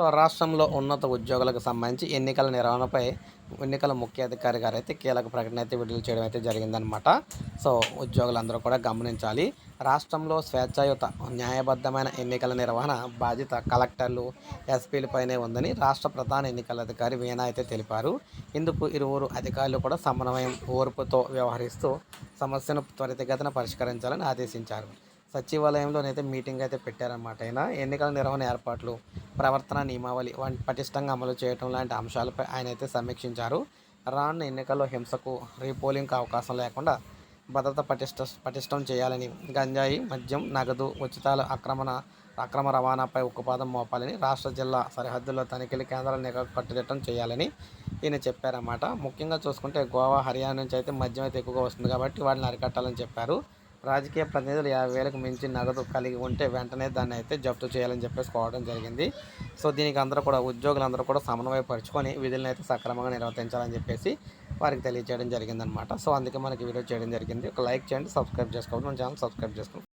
So రాష్ట్రంలో ఉన్నత ఉద్యోగులకు సంబంధించి ఎన్నికల నిర్వహణపై ఎన్నికల ముఖ్య అధికారి గారు అయితే కీలక ప్రకటన అయితే విడుదల చేయడం అయితే జరిగిందనమాట సో ఉద్యోగులందరూ కూడా గమనించాలి. రాష్ట్రంలో స్వేచ్ఛాయుత న్యాయబద్ధమైన ఎన్నికల నిర్వహణ బాధ్యత కలెక్టర్లు ఎస్పీలపైనే ఉందని రాష్ట్ర ప్రధాన ఎన్నికల అధికారి వీణా అయితే తెలిపారు. ఇందుకు ఇరువురు అధికారులు కూడా సమన్వయం ఓర్పుతో వ్యవహరిస్తూ సమస్యను త్వరితగతిన పరిష్కరించాలని ఆదేశించారు. సచివాలయంలోనైతే మీటింగ్ అయితే పెట్టారన్నమాట. ఆయన ఎన్నికల నిర్వహణ ఏర్పాట్లు ప్రవర్తన నియమావళి వంటి పటిష్టంగా అమలు చేయడం లాంటి అంశాలపై ఆయన అయితే సమీక్షించారు. రానున్న ఎన్నికల్లో హింసకు రీపోలింగ్కి అవకాశం లేకుండా భద్రత పటిష్ట పటిష్టం చేయాలని గంజాయి మద్యం నగదు ఉచితాల ఆక్రమణ అక్రమ రవాణాపై ఉక్కుపాదం మోపాలని రాష్ట్ర జిల్లా సరిహద్దుల్లో తనిఖీల కేంద్రాలను నిఘా కట్టుదిట్టం చేయాలని ఈయన చెప్పారన్నమాట. ముఖ్యంగా చూసుకుంటే గోవా హర్యానా నుంచి అయితే మద్యం అయితే ఎక్కువగా వస్తుంది కాబట్టి వాటిని అరికట్టాలని చెప్పారు. రాజకీయ ప్రతినిధులు యాభై వేలకు మించి నగదు కలిగి ఉంటే వెంటనే దాన్ని అయితే జప్తు చేయాలని చెప్పేసి కోవడం జరిగింది. సో దీనికి అందరూ కూడా ఉద్యోగులందరూ కూడా సమన్వయపరుచుకొని విధులను అయితే సక్రమంగా నిర్వర్తించాలని చెప్పేసి వారికి తెలియజేయడం జరిగిందనమాట సో అందుకే మనకి వీడియో చేయడం జరిగింది. ఒక లైక్ చేయండి సబ్స్క్రైబ్ చేసుకోండి. మన ఛానల్ సబ్స్క్రైబ్ చేసుకోండి.